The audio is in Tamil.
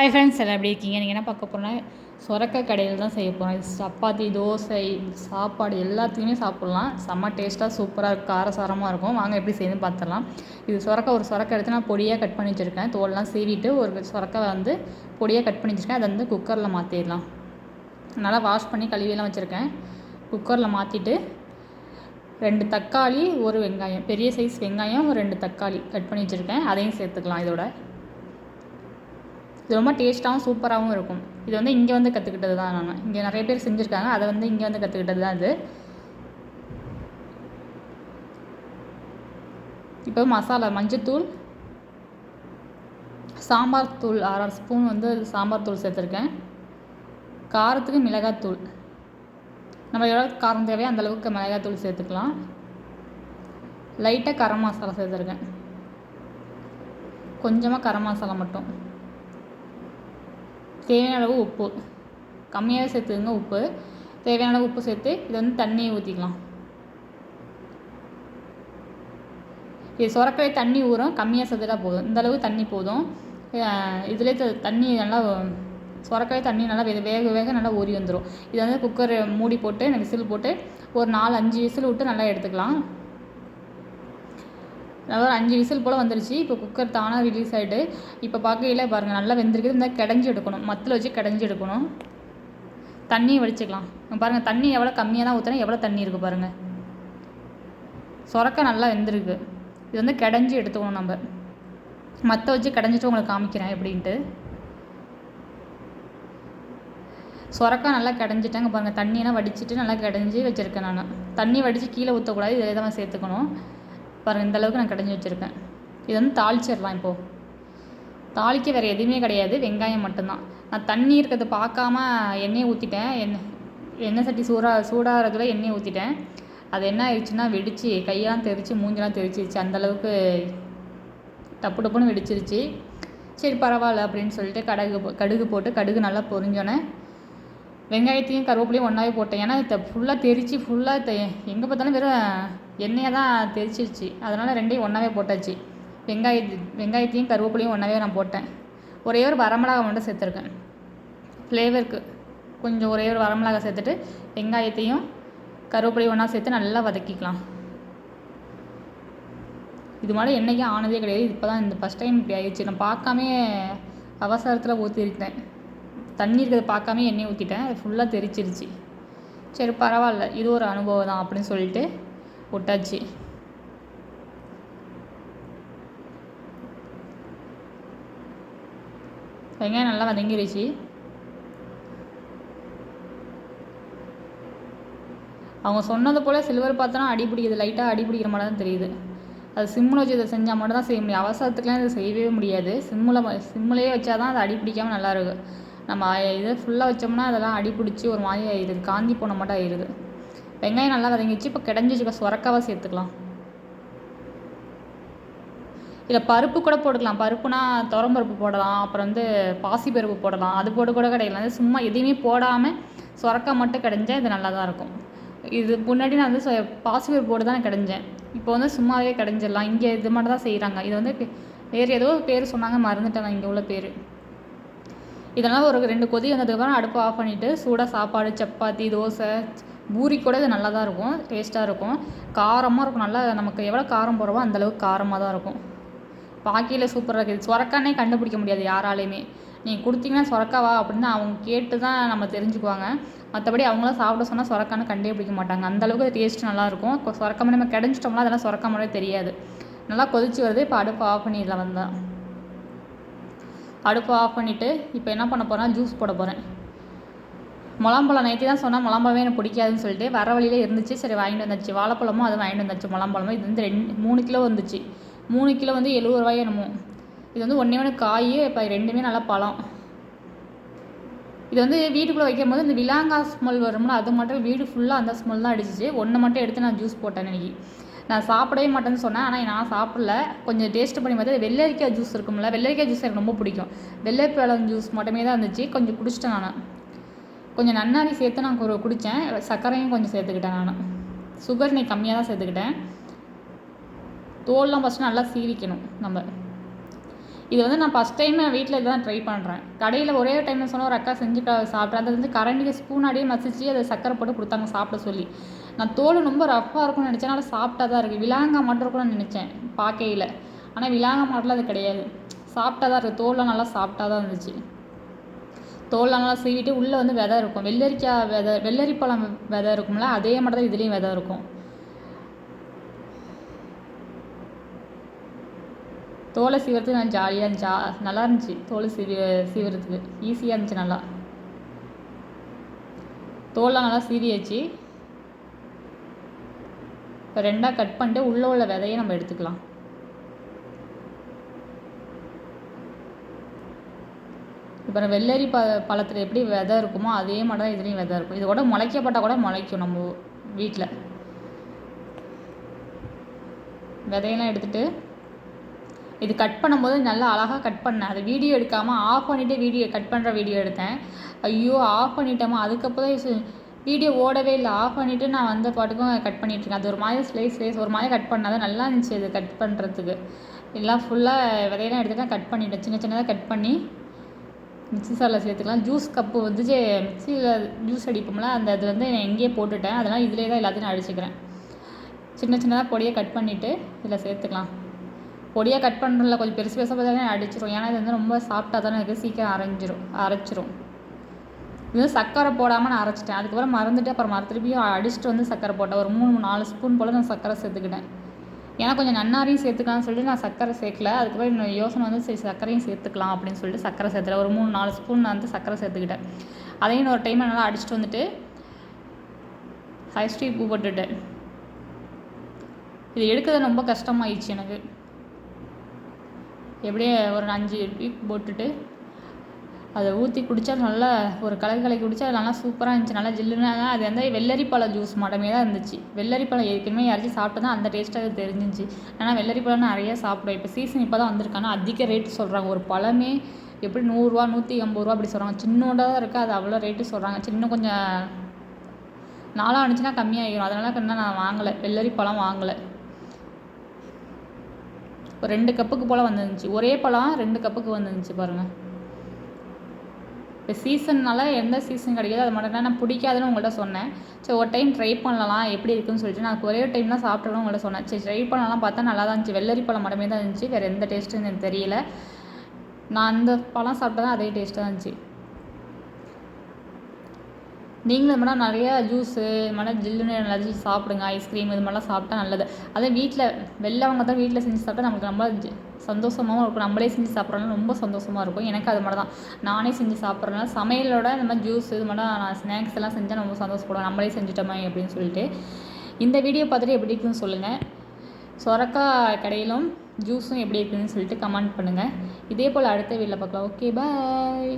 ஹை ஃப்ரெண்ட்ஸ் எல்லாம் எப்படி இருக்கீங்க? நீங்கள் என்ன பார்க்க போகிறோன்னா சொரக்க கடையில் தான் செய்ய போகிறோம் இது சப்பாத்தி தோசை சாப்பாடு எல்லாத்தையுமே சாப்பிட்லாம். செம்ம டேஸ்ட்டாக சூப்பராக இருக்கும் காரசாரமாக இருக்கும். வாங்க எப்படி செய்யணும் பார்த்துடலாம். இது சொரக்க ஒரு சுரக்க எடுத்து நான் பொடியாக கட் பண்ணி வச்சுருக்கேன். தோல்லாம் சீவிட்டு ஒரு சுரக்க வந்து பொடியாக கட் பண்ணி வச்சுருக்கேன். அதை வந்து குக்கரில் மாற்றிடலாம் நல்லா வாஷ் பண்ணி கழுவியெல்லாம் வச்சுருக்கேன். குக்கரில் மாற்றிட்டு ரெண்டு தக்காளி ஒரு வெங்காயம். பெரிய சைஸ் வெங்காயம் ஒரு ரெண்டு தக்காளி கட் பண்ணி வச்சுருக்கேன். அதையும் சேர்த்துக்கலாம் இதோட. இது ரொம்ப டேஸ்ட்டாகவும் சூப்பராகவும் இருக்கும். இது வந்து இங்கே வந்து கற்றுக்கிட்டது தான் நான். இங்கே நிறைய பேர் செஞ்சுருக்காங்க. அதை வந்து இங்கே வந்து கற்றுக்கிட்டது தான் இது. இப்போ மசாலா மஞ்சத்தூள் சாம்பார் தூள் அரை ஸ்பூன் வந்து சாம்பார் தூள் சேர்த்துருக்கேன். காரத்துக்கு மிளகாத்தூள் நம்ம எவ்வளோ காரம் தேவையோ அந்தளவுக்கு மிளகாத்தூள் சேர்த்துக்கலாம். லைட்டாக கரம் மசாலா சேர்த்துருக்கேன். கொஞ்சமாக கரம் மசாலா மட்டும். தேவையான அளவு உப்பு. கம்மியாகவே சேர்த்துக்குங்க உப்பு. தேவையான அளவு உப்பு சேர்த்து இதை வந்து தண்ணியை ஊற்றிக்கலாம் இது சுரக்கவே தண்ணி ஊறும். கம்மியாக சேர்த்துட்டா போதும். இந்தளவு தண்ணி போதும். இதிலே தண்ணி நல்லா சுரக்கவே தண்ணி நல்லா வேக வேக வேக நல்லா ஊறி வந்துடும் இதை வந்து குக்கர் மூடி போட்டு விசில் போட்டு ஒரு நாலு அஞ்சு விசில் விட்டு நல்லா எடுத்துக்கலாம். ஒரு அஞ்சு விசில் போல் வந்துருச்சு. இப்போ குக்கர் தானாக ரிலீஸ் ஆகிட்டு இப்போ பார்க்கையில் பாருங்கள் நல்லா வெந்திருக்குது. இந்த கிடஞ்சி எடுக்கணும். மத்தில் வச்சு கிடஞ்சி எடுக்கணும். தண்ணியை வடிச்சுக்கலாம். பாருங்கள் தண்ணி எவ்வளோ கம்மியாக தான் ஊற்றினா எவ்வளோ தண்ணி இருக்குது பாருங்கள் சொரக்க நல்லா வெந்திருக்கு. இது வந்து கிடஞ்சி எடுத்துக்கணும் நம்ம. மற்ற வச்சு கிடஞ்சிட்டு உங்களுக்கு காமிக்கிறேன் எப்படின்ட்டு. சொரக்கா நல்லா கிடஞ்சிட்டாங்க பாருங்கள் தண்ணியெல்லாம் வடிச்சிட்டு நல்லா கிடஞ்சி வச்சுருக்கேன் நான். தண்ணி வடித்து கீழே ஊற்றக்கூடாது இதில் தான் சேர்த்துக்கணும். பாருங்கள் இந்தளவுக்கு நான் கடைஞ்சி வச்சுருக்கேன். இது வந்து தாளிச்சிடலாம் இப்போது தாளிக்க வேறு எதுவுமே கிடையாது வெங்காயம் மட்டும்தான். நான் தண்ணி இருக்கிறத பார்க்காம எண்ணெயை ஊற்றிட்டேன் எண்ணெய் எண்ணெய் சட்டி சூடாக சூடாகிறதுல எண்ணெயை ஊற்றிட்டேன் அது என்ன ஆயிடுச்சுன்னா வெடிச்சு கையெல்லாம் தெரிச்சு மூஞ்செல்லாம் தெரிச்சிருச்சு. அந்தளவுக்கு டப்பு டப்புன்னு வெடிச்சிருச்சு. சரி பரவாயில்ல அப்படின்னு சொல்லிட்டு கடுகு கடுகு போட்டு கடுகு நல்லா பொரிஞ்சோன்னே வெங்காயத்தையும் கருவேப்பிலையும் ஒன்றாவே போட்டேன். ஏன்னா ஃபுல்லாக தெரித்து ஃபுல்லாக எங்கே பார்த்தாலும் வெறும் எண்ணெயை தான் தெரிச்சிருச்சு அதனால் ரெண்டையும் ஒன்றாவே போட்டாச்சு. வெங்காய வெங்காயத்தையும் கருவேப்பிலையும் ஒன்றாவே நான் போட்டேன். ஒரே ஒரு வரமிளகா மட்டும் சேர்த்துருக்கேன். ஃப்ளேவருக்கு கொஞ்சம் ஒரே ஒரு வரமிளகா சேர்த்துட்டு வெங்காயத்தையும் கருவேப்பிலையும் ஒன்றா சேர்த்து நல்லா வதக்கிக்கலாம். இது மாதிரி என்றைக்கும் ஆனதே கிடையாது. இப்போ தான் இந்த ஃபஸ்ட் டைம் இப்படி ஆயிடுச்சு. நான் பார்க்காமே அவசரத்தில் ஊற்றிருக்கேன் தண்ணி இருக்கிறத பார்க்காம எண்ணெய் ஊற்றிட்டேன் அது ஃபுல்லாக தெரிச்சிருச்சு சரி பரவாயில்ல. இது ஒரு அனுபவம் தான் அப்படின்னு சொல்லிட்டு போட்டாச்சு. வெங்காயம் நல்லா வதங்கிருச்சு. அவங்க சொன்னது போல் சில்வர் பாத்திரம் அடி பிடிக்குது. லைட்டாக அடி பிடிக்கிற மாதிரி தான் தெரியுது. அது சிம்மில் வச்சு இதை செஞ்சால் மட்டும் தான் செய்ய முடியும். அவசரத்துக்குலாம் இதை செய்யவே முடியாது. சிம்மில் சிம்மிலேயே வச்சால் தான் அது அடி பிடிக்காமல் நல்லாயிருக்கும் நம்ம இதை ஃபுல்லாக வச்சோம்னா அதெல்லாம் அடி பிடிச்சி ஒரு மாதிரி ஆயிடுது. காந்தி போன மட்டும் ஆயிடுது. வெங்காயம் நல்லா வதங்கிச்சு இப்போ கிடஞ்சி வச்சுக்க சுரக்காவாக சேர்த்துக்கலாம். இல்லை பருப்பு கூட போட்டுக்கலாம். பருப்புனா துவரம்பருப்பு போடலாம். அப்புறம் வந்து பாசி பருப்பு போடலாம். அது போட்டு கூட கிடையாது சும்மா எதையுமே போடாமல் சுரக்கா மட்டும் கிடைஞ்சால் இது நல்லா தான் இருக்கும். இது முன்னாடி நான் வந்து பாசி பருப்பு போட்டு தான் கிடைஞ்சேன். இப்போ வந்து சும்மாவே கிடைஞ்சிடலாம். இங்கே இது மட்டும் தான் செய்கிறாங்க இது வந்து வேறு ஏதோ பேர் சொன்னாங்க. மறந்துட்டேன் இங்கே உள்ள பேர். இதெல்லாம் ஒரு ரெண்டு கொதி வந்ததுக்கப்புறம் அடுப்பை ஆஃப் பண்ணிவிட்டு சூடாக சாப்பாடு சப்பாத்தி தோசை பூரி கூட இது நல்லா தான் இருக்கும் டேஸ்ட்டாக இருக்கும். காரமாக இருக்கும் நல்லா நமக்கு எவ்வளோ காரம் போடுறோமோ அந்தளவுக்கு காரமாக தான் இருக்கும். பாக்கியில் சூப்பராக இருக்குது. சொரக்கானே கண்டுபிடிக்க முடியாது யாராலையுமே. நீங்கள் கொடுத்தீங்கன்னா சொரக்காவா அப்படின்னு அவங்க கேட்டு தான் நம்ம தெரிஞ்சுக்குவாங்க. மற்றபடி அவங்களாம் சாப்பிட சொன்னால் சொரக்கான்னு கண்டே பிடிக்க மாட்டாங்க. அந்தளவுக்கு டேஸ்ட் நல்லாயிருக்கும் சொரக்காமல் நம்ம கிடைச்சிட்டோம்னா அதெல்லாம் சொரக்கா மாதிரி தெரியாது. நல்லா கொதிச்சு வருது. இப்போ அடுப்பு ஆஃப் பண்ணிடலாம் வந்தால் அடுப்பை ஆஃப் பண்ணிவிட்டு இப்போ என்ன பண்ண போகிறேன் ஜூஸ் போட போகிறேன் முலாம்பழம் நேற்று தான் சொன்னால் முலாம்பழமே எனக்கு பிடிக்காதுன்னு சொல்லிட்டு வர வழியில் இருந்துச்சு. சரி வாங்கிட்டு வந்துச்சு. வாழைப்பழமும் அது வாங்கிட்டு வந்துச்சு முலாம்பழமும். இது வந்து ரெண்டு மூணு கிலோ வந்துச்சு. மூணு கிலோ வந்து எழுபது ரூபாய் என்னமோ. இது வந்து ஒன்றே ஒன்று காய் இப்போ ரெண்டுமே நல்லா பழம். இது வந்து வீட்டுக்குள்ளே வைக்கும் போது இந்த விலாங்கா ஸ்மெல் வரும்ல அது மட்டும் வீடு ஃபுல்லாக அந்த ஸ்மெல் தான் அடிச்சிச்சு. ஒன்று மட்டும் எடுத்து நான் ஜூஸ் போட்டேன் இன்றைக்கி நான் சாப்பிடவே மாட்டேன்னு சொன்னேன் ஆனால் நான் சாப்பிடல. கொஞ்சம் டேஸ்ட் பண்ணி பார்த்தா வெள்ளரிக்காய் ஜூஸ் இருக்கும்ல வெள்ளரிக்காய் ஜூஸ் எனக்கு ரொம்ப பிடிக்கும். வெள்ளைப்பழம் ஜூஸ் மட்டுமே தான் இருந்துச்சு. கொஞ்சம் குடிச்சிட்டேன் நான். கொஞ்சம் நன்னாரி சேர்த்து நான் ஒரு குடித்தேன் சர்க்கரையும் கொஞ்சம் சேர்த்துக்கிட்டேன் நான். சுகர் நீ கம்மியாக தான் சேர்த்துக்கிட்டேன். தோல்லாம் ஃபஸ்ட்டு நல்லா சீவிக்கணும் நம்ம. இது வந்து நான் ஃபஸ்ட் டைம் வீட்டில் இதான் ட்ரை பண்ணுறேன் கடையில் ஒரே டைமில் சொன்ன ஒரு அக்கா செஞ்சு சாப்பிட்றேன் அது வந்து கரண்டியை ஸ்பூன் அடியே மசிச்சு அதை சக்கரை போட்டு கொடுத்தாங்க சாப்பிட சொல்லி. நான் தோல் ரொம்ப ரஃப்பாக இருக்கும்னு நினச்சேன். ஆனால் சாப்பிட்டா தான் இருக்குது விலாங்கா மட்டும் இருக்கும்னு நினச்சேன் பார்க்கையில் ஆனால் விலாங்கா மாட்டில் அது கிடையாது. சாப்பிட்டா தான் இருக்குது தோல்லாம் நல்லா சாப்பிட்டா தான் இருந்துச்சு. தோல்லாம் நல்லா சீவிட்டு உள்ளே வந்து விதை இருக்கும். வெள்ளரிக்காய் விதை வெள்ளரிப்பழம் விதை இருக்கும்ல அதே மாதிரி தான் இதுலேயும் விதை இருக்கும். தோலை சீவுறதுக்கு நான் ஜாலியாக இருந்துச்சு. நல்லா இருந்துச்சு. தோலை சீவி சீவுறதுக்கு. ஈஸியாக இருந்துச்சு நல்லா. தோலெலாம் நல்லா சீவியாச்சு. இப்போ ரெண்டாக கட் பண்ணிட்டு உள்ளே உள்ள விதையை நம்ம எடுத்துக்கலாம். இப்போ வெள்ளரி ப பழத்தில் எப்படி விதை இருக்குமோ அதே மாதிரி தான் இதுலேயும் விதை இருக்கும். இது கூட முளைக்கப்பட்டால் கூட முளைக்கும் நம்ம வீட்டில் விதையெல்லாம் எடுத்துகிட்டு இது கட் பண்ணும்போது நல்லா அழகாக கட் பண்ணேன். அதை வீடியோ எடுக்காமல் ஆஃப் பண்ணிவிட்டு வீடியோ கட் பண்ணுற வீடியோ எடுத்தேன். ஐயோ ஆஃப் பண்ணிட்டோமா? அதுக்கப்புறம் வீடியோ ஓடவே இல்லை. ஆஃப் பண்ணிவிட்டு நான் வந்த பாட்டுக்கும் கட் பண்ணிகிட்ருக்கேன் அது ஒரு மாதிரி ஸ்லைஸ் ஸ்லைஸ் ஒரு மாதிரி கட் பண்ணால் தான் நல்லா இருந்துச்சு இது கட் பண்ணுறதுக்கு எல்லாம் ஃபுல்லாக விதையெல்லாம் எடுத்துகிட்டு கட் பண்ணிவிட்டேன் சின்ன சின்னதாக கட் பண்ணி மிக்ஸி சாரில் சேர்த்துக்கலாம். ஜூஸ் கப்பு வந்து மிக்ஸியில் ஜூஸ் அடிப்போம்ல அந்த இது வந்து நான் எங்கேயே போட்டுட்டேன். அதெல்லாம் இதிலே தான் எல்லாத்தையும் அடிச்சுக்கிறேன். சின்ன சின்னதாக பொடியை கட் பண்ணிவிட்டு இதில் சேர்த்துக்கலாம். பொடியாக கட் பண்ணுறதுல கொஞ்சம் பெருசு பெருசாக பார்த்தாலே அடிச்சிடும் ஏன்னா இது வந்து ரொம்ப சாப்பிட்டா தானே இருக்குது சீக்கிரம் அரைஞ்சிரும் அரைச்சிரும். இது வந்து சர்க்கரை போடாமல் நான் அரைச்சிட்டேன். அதுக்கப்புறம் மறந்துட்டு அப்புறம் மறு திருப்பியும் அடிச்சுட்டு வந்து சர்க்கரை போட்டேன். ஒரு மூணு நாலு ஸ்பூன் போல் நான் சர்க்கரை சேர்த்துக்கிட்டேன். ஏன்னா கொஞ்சம் நன்னாரையும் சேர்த்துக்கலாம்னு சொல்லிட்டு நான் சர்க்கரை சேர்க்கல. அதுக்கப்புறம் என்னோட யோசனை வந்து சரி சர்க்கரையும் சேர்த்துக்கலாம் அப்படின்னு சொல்லிட்டு சர்க்கரை சேர்த்துல ஒரு மூணு நாலு ஸ்பூன் நான் வந்து சர்க்கரை சேர்த்துக்கிட்டேன். அதையும் ஒரு டைம் நல்லா அடிச்சுட்டு வந்துட்டு ஹைஸ்ட்ரீ பூ போட்டுட்டேன். இது எடுக்கிறது ரொம்ப கஷ்டமாயிடுச்சு எனக்கு. எப்படியே ஒரு அஞ்சு வீக் போட்டுட்டு அதை ஊற்றி குடித்தா நல்லா ஒரு கலக்கு கலக்கி குடித்தா நல்லா சூப்பராக இருந்துச்சு. நல்லா ஜில்லுன்னு அது வந்து வெள்ளரிப்பழ ஜூஸ் மட்டுமே தான் இருந்துச்சு. வெள்ளரிப்பழம் ஏற்கனவே யாராச்சும் சாப்பிட்டு தான் அந்த டேஸ்ட்டாக அது தெரிஞ்சிச்சு. ஆனால் வெள்ளரிப்பழம் நிறைய சாப்பிடுவேன். இப்போ சீசன் இப்போ தான் வந்திருக்காங்க அதிக ரேட்டு சொல்கிறாங்க ஒரு பழமே எப்படி நூறுரூவா நூற்றி ஐம்பது ரூபா அப்படி சொல்கிறாங்க சின்னோண்டாக தான் இருக்குது அது அவ்வளோ ரேட்டு சொல்கிறாங்க சின்ன கொஞ்சம் நாளாக இருந்துச்சுன்னா கம்மியாகிடும் அதனால இன்னும் நான் வாங்கலை. வெள்ளரி பழம் வாங்கலை. ஒரு ரெண்டு கப்புக்கு போல் வந்துருந்துச்சு. ஒரே பழம் ரெண்டு கப்புக்கு வந்துருந்துச்சு பாருங்கள் இப்போ சீசன்னால் எந்த சீசன் கிடைக்காது அது மட்டும் நான் பிடிக்காதுன்னு உங்கள்கிட்ட சொன்னேன். சரி ஒரு டைம் ட்ரை பண்ணலாம் எப்படி இருக்குன்னு சொல்லிட்டு நான் ஒரே ஒரு டைம் தான் சாப்பிட்டேன்னு உங்கள்கிட்ட சொன்னேன். சரி ட்ரை பண்ணலாம் பார்த்தா நல்லா தான் இருந்துச்சு. வெள்ளரி பழம் மட்டுமே தான் இருந்துச்சு. வேறு எந்த டேஸ்ட்டுன்னு எனக்கு தெரியல. நான் அந்த பழம் சாப்பிட்டா தான் அதே டேஸ்ட்டாக இருந்துச்சு. நீங்களும் இது மாதிரி நிறையா ஜூஸு இது மாதிரி ஜில்லுன்னு நல்லது சாப்பிடுங்க ஐஸ்கிரீம் இது மாதிரிலாம் சாப்பிட்டா நல்லது. அதே வீட்டில் வெளிலவங்க தான் வீட்டில் செஞ்சு சாப்பிட்டா நமக்கு ரொம்ப சந்தோஷமாகவும் இருக்கும். நம்மளே செஞ்சு சாப்பிட்றதுனால ரொம்ப சந்தோஷமாக இருக்கும். எனக்கு அது மட்டும் தான் நானே செஞ்சு சாப்பிட்றதுனால சமையலோட இந்த மாதிரி ஜூஸ் இது மட்டும் நான் ஸ்நாக்ஸ் எல்லாம் செஞ்சால் ரொம்ப சந்தோஷப்படுவேன். நம்மளே செஞ்சுட்டோமே அப்படின்னு சொல்லிட்டு. இந்த வீடியோ பார்த்துட்டு எப்படி இருக்குன்னு சொல்லுங்கள் சொரக்காய் கடையிலும் ஜூஸும் எப்படி இருக்குன்னு சொல்லிட்டு கமெண்ட் பண்ணுங்கள் இதே போல் அடுத்த வீட்டில் பார்க்கலாம். Okay bye